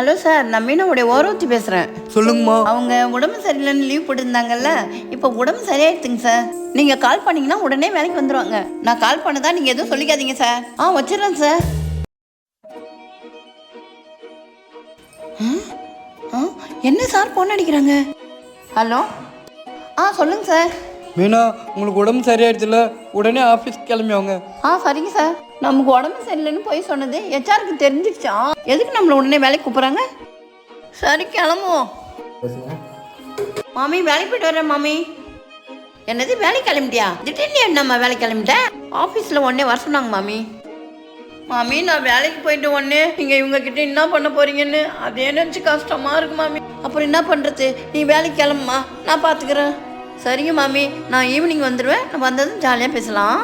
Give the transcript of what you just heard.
Hello sir நான் மீனாவுடைய ஓரவத்தி பேசுகிறேன் சொல்லுங்கம்மா. அவங்க உடம்பு சரியில்லைன்னு லீவ் போட்டிருந்தாங்கல்ல? இப்போ உடம்பு சரியாயிடுதுங்க சார் நீங்கள் கால் பண்ணீங்கன்னா உடனே வேலைக்கு வந்துடுவாங்க நான் கால் பண்ணதா நீங்கள் எதுவும் சொல்லிக்காதீங்க சார் ஆ வச்சிடுறேன் சார் என்ன சார் ஃபோன் அடிக்கிறாங்க. ஹலோ ஆ சொல்லுங்க சார் மீனா உங்களுக்கு உடம்பு சரியாயிடுச்சுல உடனே ஆஃபீஸ் கிளம்பி வாங்க ஆ சரிங்க சார் நமக்கு உடம்பு சரியில்லைன்னு போய் சொன்னது ஹெச்ஆருக்கு தெரிஞ்சிடுச்சா எதுக்கு நம்மளை உடனே வேலைக்கு கூப்பிட்றாங்க? சரி கிளம்புவோம். மாமி வேலைக்கு போயிட்டு வரேன் மாமி. என்னது வேலைக்கு கிளம்பிட்டியா? திடீர்னு என்னம்மா வேலைக்கு கிளம்பிட்டேன் ஆஃபீஸில் உடனே வர சொன்னாங்க மாமி. மாமி நான் வேலைக்கு போயிட்டு உடனே நீங்கள் இவங்க கிட்ட என்ன பண்ண போறீங்கன்னு அதே நினச்சி கஷ்டமா இருக்கு மாமி. அப்புறம் என்ன பண்ணுறது நீ வேலைக்கு கிளம்புமா? நான் பார்த்துக்கிறேன் சரிங்க மாமி. நான் ஈவினிங் வந்துடுவேன் நான் வந்ததும் ஜாலியாக பேசலாம்.